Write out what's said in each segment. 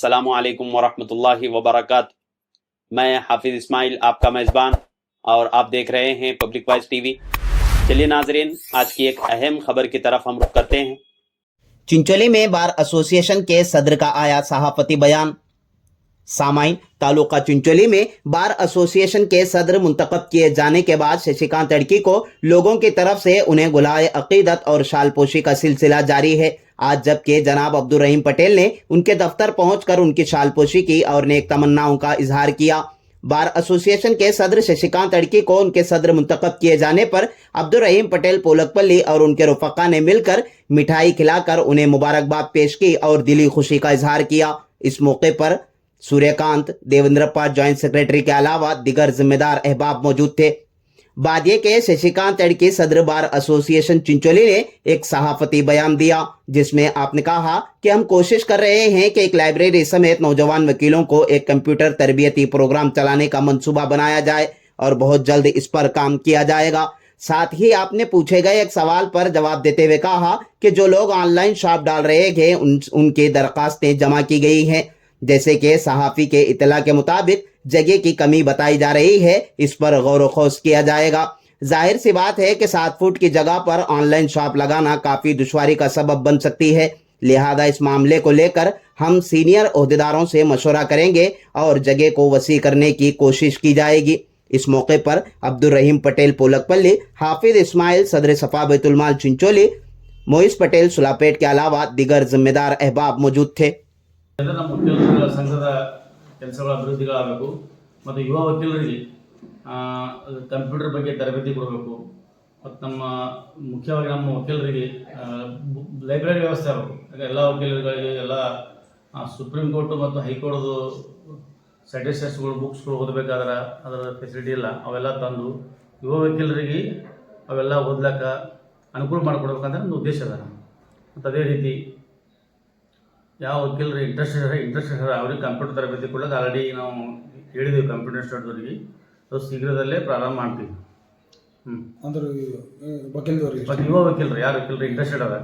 असलकम वरहमतुल्लाहि वबरकत मैं हाफिज़ इस्माइल, आपका मेज़बान और आप देख रहे हैं पब्लिक वॉइस टीवी। चलिए नाजरीन, आज की एक अहम खबर की तरफ़ हम रुख करते हैं। चिंचोली में बार एसोसिएशन के सदर का आया सहाफती बयान। सामाइन तालुका चिंचोली में बार एसोसिएशन के सदर मुंतखब किए जाने के बाद शशिकांत तड़की को लोगों की तरफ़ से उन्हें गुलाए अकीदत और शालपोशी का सिलसिला जारी है। आज जबकि जनाब अब्दुल रहीम पटेल ने उनके दफ्तर पहुंचकर उनकी शालपोशी की और नेक तमन्नाओं का इजहार किया। बार एसोसिएशन के सदर शशिकांत अड़की को उनके सदर मुंतखब किए जाने पर अब्दुल रहीम पटेल पोलकपल्ली और उनके रुफका ने मिलकर मिठाई खिलाकर उन्हें मुबारकबाद पेश की और दिली खुशी का इजहार किया। इस मौके पर सूर्यकांत देवेंद्रप्पा ज्वाइंट सेक्रेटरी के अलावा दिगर जिम्मेदार अहबाब मौजूद थे। बादिये के शशिकांत तड़की सदर बार एसोसिएशन चिंचोली ने एक सहाफती बयान दिया, जिसमें आपने कहा कि हम कोशिश कर रहे हैं कि एक लाइब्रेरी समेत नौजवान वकीलों को एक कंप्यूटर तरबियती प्रोग्राम चलाने का मंसूबा बनाया जाए और बहुत जल्द इस पर काम किया जाएगा। साथ ही आपने पूछे गए एक सवाल पर जवाब देते हुए कहा कि जो लोग ऑनलाइन शॉप डाल रहे थे उन, उनकी दरखास्तें जमा की गई हैं। जैसे कि सहाफ़ी के इतला के मुताबिक जगह की कमी बताई जा रही है, इस पर गौर खोज किया जाएगा। ज़ाहिर सी बात है कि सात फुट की जगह पर ऑनलाइन शॉप लगाना काफ़ी दुश्वारी का सबब बन सकती है। लिहाजा इस मामले को लेकर हम सीनियर अहदेदारों से मशवरा करेंगे और जगह को वसी करने की कोशिश की जाएगी। इस मौके पर अब्दुल रहीम पटेल पोलकपल्ली, हाफिज इस्माइल, सदर सफ़ा बैतुलमाल चिंचोली, मोइस पटेल सुलापेट के अलावा दिगर जिम्मेदार अहबाब मौजूद थे। ಅಂದರೆ ನಮ್ಮ ವಕೀಲರ ಸಂಘದ ಕೆಲಸಗಳ ಅಭಿವೃದ್ಧಿಗಳಾಗಬೇಕು ಮತ್ತು ಯುವ ವಕೀಲರಿಗೆ ಕಂಪ್ಯೂಟರ್ ಬಗ್ಗೆ ತರಬೇತಿ ಕೊಡಬೇಕು. ಮತ್ತು ನಮ್ಮ, ಮುಖ್ಯವಾಗಿ ನಮ್ಮ ವಕೀಲರಿಗೆ ಲೈಬ್ರರಿ ವ್ಯವಸ್ಥೆ ಆಗಬೇಕು. ಯಾಕೆ ಎಲ್ಲ ವಕೀಲರುಗಳಿಗೆ ಎಲ್ಲ ಸುಪ್ರೀಂ ಕೋರ್ಟು ಮತ್ತು ಹೈಕೋರ್ಟ್ದು ಸಜೆಷನ್ಸ್ಗಳು, ಬುಕ್ಸ್ಗಳು ಓದಬೇಕಾದ್ರೆ ಅದರ ಫೆಸಿಲಿಟಿ ಇಲ್ಲ. ಅವೆಲ್ಲ ತಂದು ಯುವ ವಕೀಲರಿಗೆ ಅವೆಲ್ಲ ಓದ್ಲಿಕ್ಕೆ ಅನುಕೂಲ ಮಾಡಿಕೊಡ್ಬೇಕಂತ ಒಂದು ಉದ್ದೇಶ ಅದ ಮತ್ತು ಅದೇ ರೀತಿ ಯಾವ ವಕೀಲರು ಇಂಟ್ರೆಸ್ಟ್ ಇದ್ದಾರೆ ಇಂಟ್ರೆಸ್ಟ್ ಇದ್ದಾರೆ ಅವ್ರಿಗೆ ಕಂಪ್ಯೂಟರ್ ತರಬೇತಿ ಕೊಡೋದು. ಆಲ್ರೆಡಿ ನಾವು ಹೇಳಿದ್ದೀವಿ ಕಂಪ್ಯೂಟರ್ ಸ್ಟೋರ್ದವ್ರಿಗೆ ಸೊ ಶೀಘ್ರದಲ್ಲೇ ಪ್ರಾರಂಭ ಮಾಡ್ತೀವಿ. ಹ್ಞೂ ಅಂದ್ರೆ ವಕೀಲದವ್ರಿಗೆ ಯುವ ವಕೀಲರು ಯಾರು ವಕೀಲರು ಇಂಟ್ರೆಸ್ಟೆಡ್ ಅದ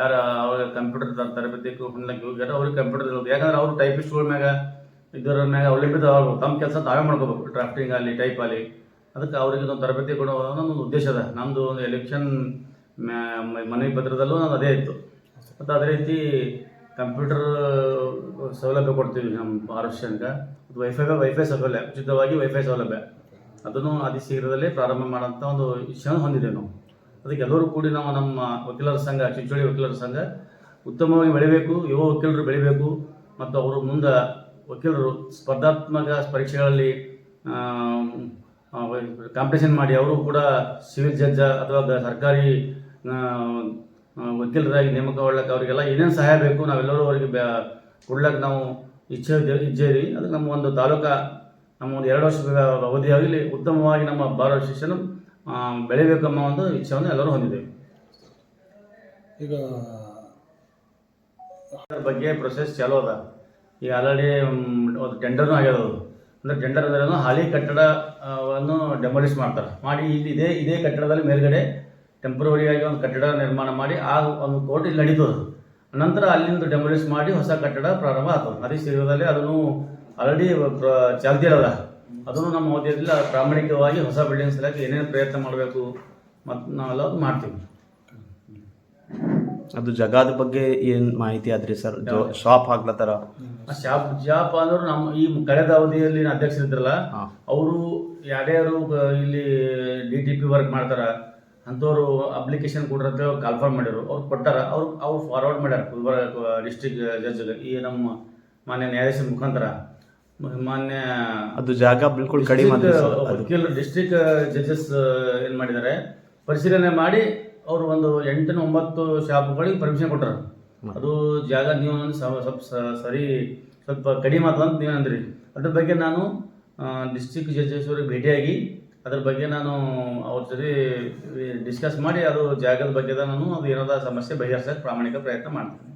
ಯಾರು ಅವ್ರಿಗೆ ಕಂಪ್ಯೂಟರ್ ತರಬೇತಿ ಹೊಂದಕ್ಕೆ ಹೋಗ್ಯಾರ ಅವ್ರಿಗೆ ಕಂಪ್ಯೂಟರ್ ಯಾಕಂದ್ರೆ ಅವ್ರು ಟೈಪಿಸ್ಟ್ಗಳ ಮ್ಯಾಗ ಇದರ ಮ್ಯಾಗ ಅವಲಂಬಿತ ತಮ್ಮ ಕೆಲಸ ತಾವೇ ಮಾಡ್ಕೋಬೇಕು. ಡ್ರಾಫ್ಟಿಂಗ್ ಆಗಲಿ ಟೈಪ್ ಆಗಲಿ ಅದಕ್ಕೆ ಅವರಿಗೆ ಒಂದು ತರಬೇತಿ ಕೊಡೋ ಒಂದು ಉದ್ದೇಶ ಅದ. ನಮ್ಮದು ಒಂದು ಎಲೆಕ್ಷನ್ ಮನವಿ ಪತ್ರದಲ್ಲೂ ನಾನು ಅದೇ ಇತ್ತು. ಮತ್ತು ಅದೇ ರೀತಿ ಕಂಪ್ಯೂಟರ್ ಸೌಲಭ್ಯ ಕೊಡ್ತೀವಿ ನಮ್ಮ ಆರೋಗ್ಯಂಗ ವೈಫೈ ವೈಫೈ ಸೌಲಭ್ಯ, ಉಚಿತವಾಗಿ ವೈಫೈ ಸೌಲಭ್ಯ. ಅದನ್ನು ಅತಿ ಶೀಘ್ರದಲ್ಲೇ ಪ್ರಾರಂಭ ಮಾಡೋಂಥ ಒಂದು ಇಚ್ಛೆಯನ್ನು ಹೊಂದಿದ್ದೇವೆ ನಾವು. ಅದಕ್ಕೆ ಎಲ್ಲರೂ ಕೂಡಿ ನಾವು ನಮ್ಮ ವಕೀಲರ ಸಂಘ, ಚಿಂಚೋಳಿ ವಕೀಲರ ಸಂಘ ಉತ್ತಮವಾಗಿ ಬೆಳಿಬೇಕು, ಯುವ ವಕೀಲರು ಬೆಳಿಬೇಕು, ಮತ್ತು ಅವರು ಮುಂದೆ ವಕೀಲರು ಸ್ಪರ್ಧಾತ್ಮಕ ಪರೀಕ್ಷೆಗಳಲ್ಲಿ ಕಾಂಪಿಟೇಷನ್ ಮಾಡಿ ಅವರು ಕೂಡ ಸಿವಿಲ್ ಜಡ್ಜ ಅಥವಾ ಸರ್ಕಾರಿ ಆ, ನೇಮಕ ಮಾಡ್ಲಕ್ಕೆ ಅವರಿಗೆಲ್ಲ ಏನೇನು ಸಹಾಯ ಬೇಕು ನಾವೆಲ್ಲರೂ ಅವರಿಗೆ ಬ್ಯಾ ಕೊಡ್ಲಕ್ಕೆ ನಾವು ಇಚ್ಛೆ ಇಚ್ಛೇರಿ ಇದ್ದೇವೆ. ಅದಕ್ಕೆ ನಮ್ಮ ಒಂದು ತಾಲೂಕಾ ನಮ್ಮ ಒಂದು ಎರಡು ವರ್ಷದ ಅವಧಿಯಾಗಲಿ ಉತ್ತಮವಾಗಿ ನಮ್ಮ ಭಾರತ ಶಿಕ್ಷಣ ಬೆಳಿಬೇಕೆಂಬ ಒಂದು ಇಚ್ಛೆಯನ್ನು ಎಲ್ಲರೂ ಹೊಂದಿದ್ದೇವೆ. ಈಗ ಅದರ ಬಗ್ಗೆ ಪ್ರೊಸೆಸ್ ಚಾಲೂ ಅದ. ಈಗ ಆಲ್ರೆಡಿ ಒಂದು ಟೆಂಡರ್ನು ಆಗ್ಯದ ಅದು. ಅಂದರೆ ಟೆಂಡರ್ ಅಂದ್ರೆ ಹಾಲಿ ಕಟ್ಟಡವನ್ನು ಡೆಮಾಲಿಷ್ ಮಾಡ್ತಾರೆ. ಮಾಡಿ ಇಲ್ಲಿ ಇದೇ ಇದೇ ಕಟ್ಟಡದಲ್ಲಿ ಮೇಲ್ಗಡೆ ಟೆಂಪ್ರವರಿಯಾಗಿ ಒಂದು ಕಟ್ಟಡ ನಿರ್ಮಾಣ ಮಾಡಿ ಆ ಒಂದು ಕೋರ್ಟ್ ಇಲ್ಲಿ ನಡೀತದೆ. ನಂತರ ಅಲ್ಲಿಂದ ಡೆಮೊಲಿಷ್ ಮಾಡಿ ಹೊಸ ಕಟ್ಟಡ ಪ್ರಾರಂಭ ಆಗ್ತದೆ ಅದೇ ಶೀಘ್ರದಲ್ಲಿ ಅದನ್ನು ಆಲ್ರೆಡಿ ಚಾಲ್ತಿಯಲ್ಲ ಅದನ್ನು ನಮ್ಮ ಅವಧಿಯಲ್ಲಿ ಪ್ರಾಮಾಣಿಕವಾಗಿ ಹೊಸ ಬಿಲ್ಡಿಂಗ್ ಸಲಕ್ಕೆ ಏನೇನು ಪ್ರಯತ್ನ ಮಾಡಬೇಕು ಮತ್ತು ನಾವೆಲ್ಲ ಅದು ಮಾಡ್ತೀವಿ. ಅದು ಜಗಾದ ಬಗ್ಗೆ ಏನು ಮಾಹಿತಿ ಆದ್ರಿ ಸರ್? ಶಾಪ್ ಹಾಕ್ಲತ್ತಾರ ಶಾಪ್ ಶಾಪ್ ಜಾಪ್ ಅಂದ್ರೆ ನಮ್ಮ ಈ ಕಳೆದ ಅವಧಿಯಲ್ಲಿ ಅಧ್ಯಕ್ಷರಿದ್ರಲ್ಲ. ಅವರು ಯಾರ್ಯಾರು ಇಲ್ಲಿ ಡಿ ಟಿ ಪಿ ವರ್ಕ್ ಮಾಡ್ತಾರ ಅಂಥವ್ರು ಅಪ್ಲಿಕೇಶನ್ ಕೊಡ್ರಂತ ಕಾಲ್ಫಾರ್ಮ್ ಮಾಡ್ಯಾರು ಅವ್ರು ಕೊಟ್ಟಾರ. ಅವ್ರು ಅವ್ರು ಫಾರ್ವರ್ಡ್ ಮಾಡ್ಯಾರ ಗುಲ್ಬರ್ಗ ಡಿಸ್ಟ್ರಿಕ್ಟ್ ಜಡ್ಜ್ಗೆ ಈ ನಮ್ಮ ಮಾನ್ಯ ನ್ಯಾಯಾಧೀಶರ ಮುಖಾಂತರ. ಮಾನ್ಯ ಅದು ಜಾಗ ಬಿಲ್ಕುಲ್ ಕಡಿಮೆ ವಕೀಲರು ಡಿಸ್ಟ್ರಿಕ್ಟ್ ಜಡ್ಜಸ್ ಏನು ಮಾಡಿದ್ದಾರೆ ಪರಿಶೀಲನೆ ಮಾಡಿ ಅವರು ಒಂದು ಎಂಟು ಒಂಬತ್ತು ಶಾಪ್ಗಳಿಗೆ ಪರ್ಮಿಷನ್ ಕೊಟ್ಟರು ಅದು ಜಾಗ ನೀವು ಸ್ವಲ್ಪ ಸರಿ ಸ್ವಲ್ಪ ಕಡಿಮೆ ಆಯ್ತು ಅಂತ ನೀವು ಅಂದ್ರಿ ಅದ್ರ ಬಗ್ಗೆ ನಾನು ಡಿಸ್ಟ್ರಿಕ್ಟ್ ಜಡ್ಜಸ್ ಅವ್ರಿಗೆ ಭೇಟಿಯಾಗಿ ಅದ್ರ ಬಗ್ಗೆ ನಾನು ಅವ್ರ ಜೊತೆ ಡಿಸ್ಕಸ್ ಮಾಡಿ ಅದು ಜಾಗದ ಬಗ್ಗೆ ನಾನು ಅದು ಏನಾದ ಸಮಸ್ಯೆ ಬಗೆಹರಿಸೋಕೆ ಪ್ರಾಮಾಣಿಕ ಪ್ರಯತ್ನ ಮಾಡ್ತೀನಿ.